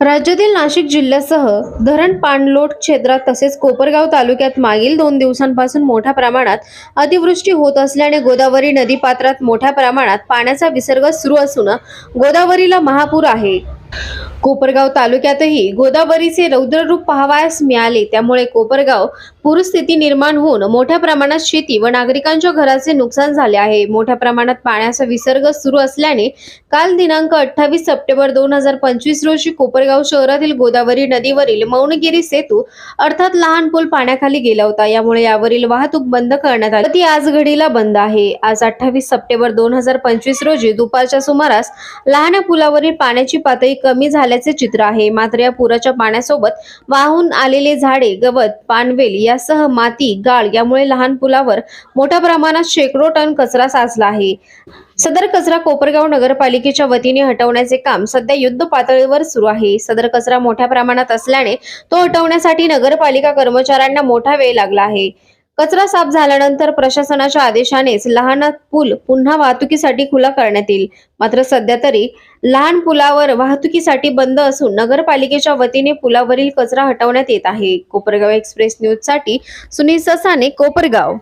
राज्यातील नाशिक जिल्ह्यासह धरण पाणलोट क्षेत्रात तसेच कोपरगाव तालुक्यात मागील दोन दिवसांपासून मोठ्या प्रमाणात अतिवृष्टी होत असल्याने गोदावरी नदीपात्रात मोठ्या प्रमाणात पाण्याचा विसर्ग सुरू असून गोदावरीला महापूर आहे. कोपरगाव तालुक्यातही गोदावरीचे रौद्ररूप पाहावयास मिळाले. त्यामुळे कोपरगाव पूरस्थिती निर्माण होऊन मोठ्या प्रमाणात शेती व नागरिकांच्या घराचे नुकसान झाले आहे. मोठ्या प्रमाणात पाण्याचा विसर्ग सुरू असल्याने काल दिनांक अठ्ठावीस सप्टेंबर दोन हजार पंचवीस रोजी कोपरगाव शहरातील गोदावरी नदीवरील मौनगिरी सेतू अर्थात लहान पूल पाण्याखाली गेला होता. यामुळे यावरील वाहतूक बंद करण्यात आली. ती आज घडीला बंद आहे. आज अठ्ठावीस सप्टेंबर दोन हजार पंचवीस रोजी दुपारच्या सुमारास लहान पुलावरील पाण्याची पातळी कमी झाल्याचे चित्र आहे. मात्र या पुराच्या पाण्यासोबत वाहून आलेले झाडे गवत पानवेल यासह माती गाळ यामुळे लहान पुलावर मोठ्या प्रमाणात शेकडो टन कचरा साचला आहे. सदर कचरा कोपरगाव नगरपालिकेच्या वतीने हटवण्याचे काम सध्या युद्ध पातळीवर सुरू आहे. सदर कचरा मोठ्या प्रमाणात असल्याने तो हटवण्यासाठी नगरपालिका कर्मचाऱ्यांना मोठा वेळ लागला आहे. कचरा साफ झाल्यानंतर प्रशासनाच्या आदेशानेच लहान पूल पुन्हा वाहतुकीसाठी खुला करण्यात येईल. मात्र सध्या तरी लहान पुलावर वाहतुकीसाठी बंद असून नगरपालिकेच्या वतीने पुलावरील कचरा हटवण्यात येत आहे. कोपरगाव एक्सप्रेस न्यूजसाठी सुनील ससाने कोपरगाव.